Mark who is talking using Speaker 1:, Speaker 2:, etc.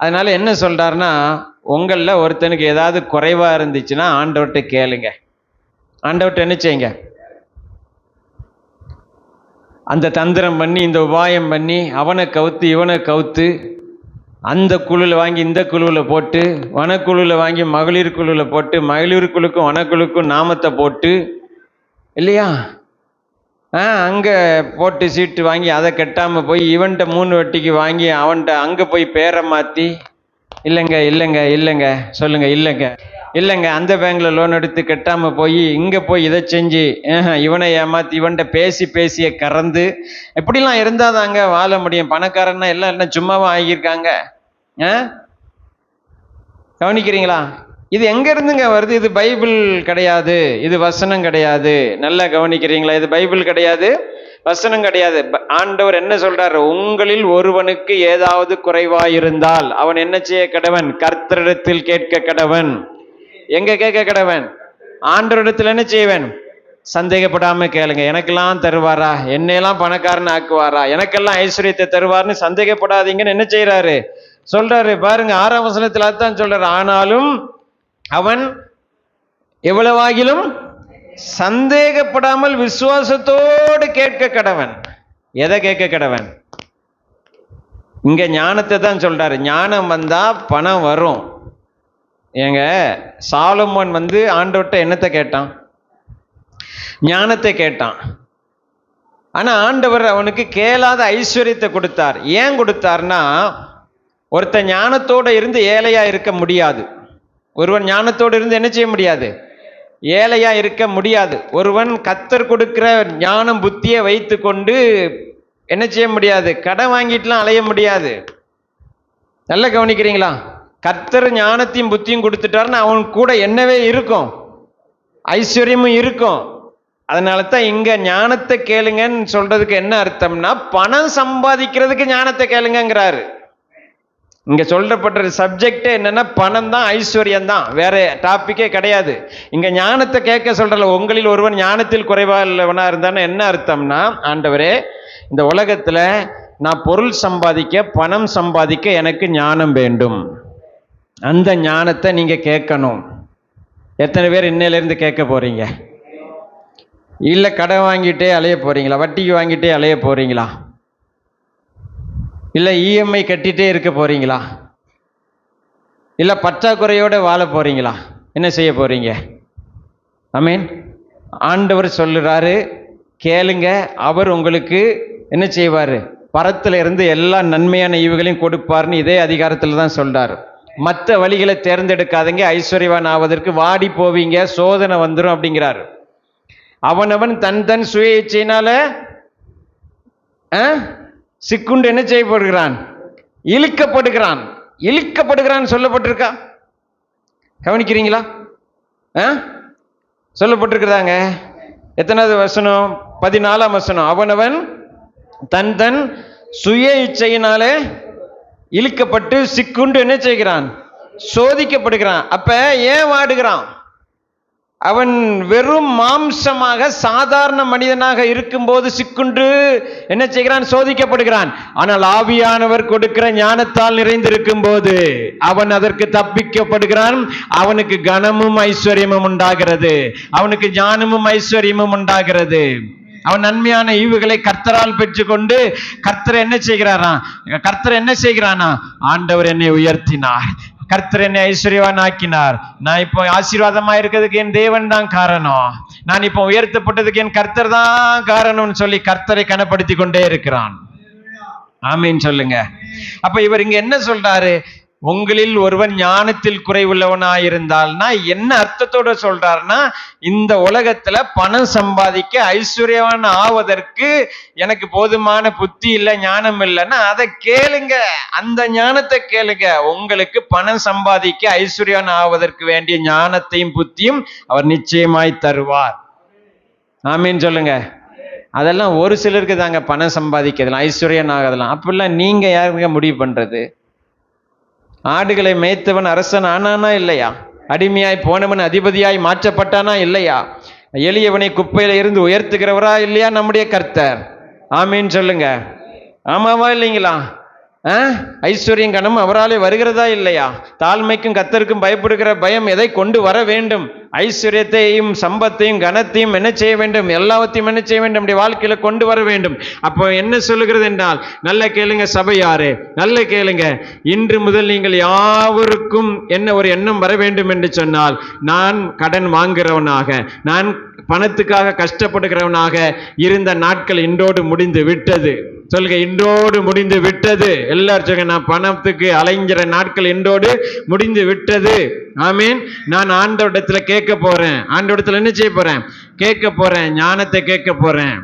Speaker 1: அதனால் என்ன சொல்கிறாருன்னா உங்களில் ஒருத்தனுக்கு ஏதாவது குறைவாக இருந்துச்சுன்னா ஆண்டவர்கிட்ட கேளுங்க. ஆண்டவர்கிட்ட என்ன செய்யுங்க? அந்த தந்திரம் பண்ணி இந்த உபாயம் பண்ணி அவனை கவுத்து இவனை கவுத்து அந்த குழுவில் வாங்கி இந்த குழுவில் போட்டு வனக்குழுவில் வாங்கி மகளிர் குழுவில் போட்டு மகளிர் குழுக்கும் வனக்குழுக்கும் நாமத்தை போட்டு இல்லையா? அங்கே போட்டு சீட்டு வாங்கி அதை கட்டாமல் போய் இவன்கிட்ட மூணு வட்டிக்கு வாங்கி அவன்கிட்ட அங்கே போய் பேரை மாற்றி இல்லைங்க இல்லைங்க இல்லைங்க சொல்லுங்க இல்லைங்க இல்லைங்க அந்த பேங்கில் லோன் எடுத்து கட்டாமல் போய் இங்கே போய் இதை செஞ்சு இவனை ஏமாற்றி இவன்கிட்ட பேசி பேசிய கறந்து எப்படிலாம் இருந்தால் தாங்க வாழ முடியும். பணக்காரன்னா எல்லாம் என்ன சும்மாவும் ஆகியிருக்காங்க? ஆ? கவனிக்கிறீங்களா? இது எங்கேருந்துங்க வருது? இது பைபிள் கிடையாது. இது வசனம் கிடையாது. நல்லா கவனிக்கிறீங்களா? இது பைபிள் கிடையாது. வசனம் கிடையாது. ப- ஆண்டவர் என்ன சொல்றாரு? உங்களில் ஒருவனுக்கு ஏதாவது குறைவாயிருந்தால் அவன் என்ன செய்ய கடவன்? கர்த்தரிடத்தில் கேட்க கடவன். எங்க கேட்க கடவன்? ஆண்டவரிடத்தில் என்ன செய்வன்? சந்தேகப்படாம கேளுங்க. எனக்கெல்லாம் தருவாரா? என்னையெல்லாம் பணக்காரன் ஆக்குவாரா? எனக்கெல்லாம் ஐஸ்வர்யத்தை தருவார்னு சந்தேகப்படாதீங்கன்னு என்ன செய்யறாரு சொல்றாரு. பாருங்க ஆறாம் வசனத்துல அதுதான் சொல்றாரு. ஆனாலும் அவன் எவ்வளவாகிலும் சந்தேகப்படாமல் விசுவாசத்தோடு கேட்க கடவன். எதை கேட்க கடவன்? இங்க ஞானத்தை தான் சொல்றாரு. ஞானம் வந்தா பணம் வரும். ஏங்க சாலமோன் வந்து ஆண்டவர்கிட்ட என்னத்தை கேட்டான்? ஞானத்தை கேட்டான். ஆனா ஆண்டவர் அவனுக்கு கேளாத ஐஸ்வர்யத்தை கொடுத்தார். ஏன் கொடுத்தார்னா ஒருத்தன் ஞானத்தோட இருந்து ஏழையா இருக்க முடியாது. ஒருவன் ஞானத்தோடு இருந்து என்ன செய்ய முடியாது? ஏழையா இருக்க முடியாது. ஒருவன் கத்தர் கொடுக்கிற ஞானம் புத்தியை வைத்து கொண்டு என்ன செய்ய முடியாது? கடன் வாங்கிட்டுலாம் அலைய முடியாது. நல்லா கவனிக்கிறீங்களா? கத்தர் ஞானத்தையும் புத்தியும் கொடுத்துட்டாருன்னு அவன் கூட என்னவே இருக்கும். ஐஸ்வர்யமும் இருக்கும். அதனால தான் இங்கே ஞானத்தை கேளுங்கன்னு சொல்றதுக்கு என்ன அர்த்தம்னா பணம் சம்பாதிக்கிறதுக்கு ஞானத்தை கேளுங்கிறாரு இங்க சொல்லப்பட்ட சப்ஜெக்டே என்னன்னா பணம் தான் ஐஸ்வர்யம் தான் வேற டாப்பிக்கே கிடையாது. இங்க ஞானத்தை கேட்க சொல்றல உங்களில் ஒருவன் ஞானத்தில் குறைவா இல்லவனா இருந்தான்னு என்ன அர்த்தம்னா ஆண்டவரே இந்த உலகத்துல நான் பொருள் சம்பாதிக்க பணம் சம்பாதிக்க எனக்கு ஞானம் வேண்டும். அந்த ஞானத்தை நீங்க கேட்கணும். எத்தனை பேர் இன்னையிலேருந்து கேட்க போறீங்க? இல்லை கடன் வாங்கிட்டே அலைய போறீங்களா? வட்டிக்கு வாங்கிட்டே அலைய போறீங்களா? இல்லை இஎம்ஐ கட்டிகிட்டே இருக்க போகிறீங்களா இல்லை பற்றாக்குறையோட வாழ போகிறீங்களா என்ன செய்ய ஐ மீன் ஆண்டவர் சொல்லுறாரு கேளுங்க அவர் உங்களுக்கு என்ன செய்வார்? பரத்தில் இருந்து எல்லா நன்மையான ஈவுகளையும் கொடுப்பார்னு இதே அதிகாரத்தில் தான் சொல்கிறார் மற்ற வழிகளை தேர்ந்தெடுக்காதீங்க ஐஸ்வர்யவான் ஆவதற்கு வாடி போவீங்க சோதனை வந்துடும் அப்படிங்கிறாரு. அவனவன் தன் தன் சுய இச்சையினால ஆ? சிக்குண்டு என்ன செய்யப்படுகிறான்? இழுக்கப்படுகிறான். இழுக்கப்படுகிறான் சொல்லப்பட்டிருக்கா? கவனிக்கிறீங்களா? ஆ? சொல்லப்பட்டிருக்குதாங்க எத்தனாவது வசனம்? பதினாலாம் வசனம். அவனவன் தன் தன் சுய இச்சையினாலே இழுக்கப்பட்டு சிக்குண்டு என்ன செய்கிறான்? சோதிக்கப்படுகிறான். அப்ப ஏன் வாடுகிறான்? அவன் வெறும் மாம்சமாக சாதாரண மனிதனாக இருக்கும்போது சிக்குண்டு என்ன செய்கிறான்? சோதிக்கப்படுகிறான். ஆனால் ஆவியானவர் கொடுக்கிற ஞானத்தால் நிறைந்திருக்கும் போது அவன் அதற்கு தப்பிக்கப்படுகிறான். அவனுக்கு கனமும் ஐஸ்வர்யமும் உண்டாகிறது. அவனுக்கு ஞானமும் ஐஸ்வர்யமும் உண்டாகிறது. அவன் நன்மையான ஈவுகளை கர்த்தரால் பெற்றுக்கொண்டு கர்த்தர் என்ன செய்கிறாராம் கர்த்தர் என்ன செய்கிறானா? ஆண்டவர் என்னை உயர்த்தினார். கர்த்தர் என்னை ஐஸ்வர்யவான் ஆக்கினார் நான் இப்போ ஆசீர்வாதமா இருக்கிறதுக்கு என் தேவன் தான் காரணம். நான் இப்போ உயர்த்தப்பட்டதுக்கு என் கர்த்தர் தான் காரணம்னு சொல்லி கர்த்தரை கனப்படுத்தி கொண்டே இருக்கிறான். ஆமீன் சொல்லுங்க. அப்ப இவர் இங்க என்ன சொல்றாரு? உங்களில் ஒருவன் ஞானத்தில் குறைவுள்ளவனாயிருந்தால்னா என்ன அர்த்தத்தோட சொல்றாருன்னா இந்த உலகத்துல பணம் சம்பாதிக்க ஐஸ்வர்யவான் ஆவதற்கு எனக்கு போதுமான புத்தி இல்லை ஞானம் இல்லைன்னா அதை கேளுங்க. அந்த ஞானத்தை கேளுங்க. உங்களுக்கு பணம் சம்பாதிக்க ஐஸ்வர்யவான் ஆவதற்கு வேண்டிய ஞானத்தையும் புத்தியும் அவர் நிச்சயமாய் தருவார். ஆமீன் சொல்லுங்க. அதெல்லாம் ஒரு சிலருக்கு தாங்க பணம் சம்பாதிக்கிறதுலாம் ஐஸ்வர்யன் ஆகதெல்லாம் அப்படிலாம் நீங்க யாருங்க முடிவு பண்றது? ஆடுகளை மேய்த்தவன் அரசன் ஆனானா இல்லையா? அடிமையாய் போனவன் அதிபதியாய் மாற்றப்பட்டானா இல்லையா? எளியவனை குப்பையில இருந்து உயர்த்துகிறவரா இல்லையா நம்முடைய கர்த்தர்? ஆமீன் சொல்லுங்க. ஆமாவா இல்லைங்களா? ஆ? ஐஸ்வர்யம் கணம் அவராலே வருகிறதா இல்லையா? தாழ்மைக்கும் கத்தருக்கும் பயப்படுகிற பயம் எதை கொண்டு வர வேண்டும்? ஐஸ்வர்யத்தையும் சம்பத்தையும் கனத்தையும் என்ன செய்ய வேண்டும்? எல்லாவற்றையும் என்ன செய்ய வேண்டும்? நம்முடைய வாழ்க்கையில கொண்டு வர வேண்டும். அப்போ என்ன சொல்லுகிறது என்றால் நல்ல கேளுங்க சபையாரு நல்ல கேளுங்க. இன்று முதல் நீங்கள் யாவருக்கும் என்ன ஒரு எண்ணம் வர வேண்டும் என்று சொன்னால் நான் கடன் வாங்குகிறவனாக நான் பணத்துக்காக கஷ்டப்படுகிறவனாக இருந்த நாட்கள் இன்றோடு முடிந்து விட்டது. சொல்லுங்க இன்றோடு முடிந்து விட்டது. எல்லாரும் சொல்லுங்க நான் பணத்துக்கு அலைஞ்சிற நாட்கள் இன்றோடு முடிந்து விட்டது. ஆமீன். நான் ஆண்டவரிடத்துல கேட்க போறேன். ஆண்டவரிடத்துல என்ன செய்ய போறேன்? கேட்க போறேன் ஞானத்தை கேட்க போறேன்.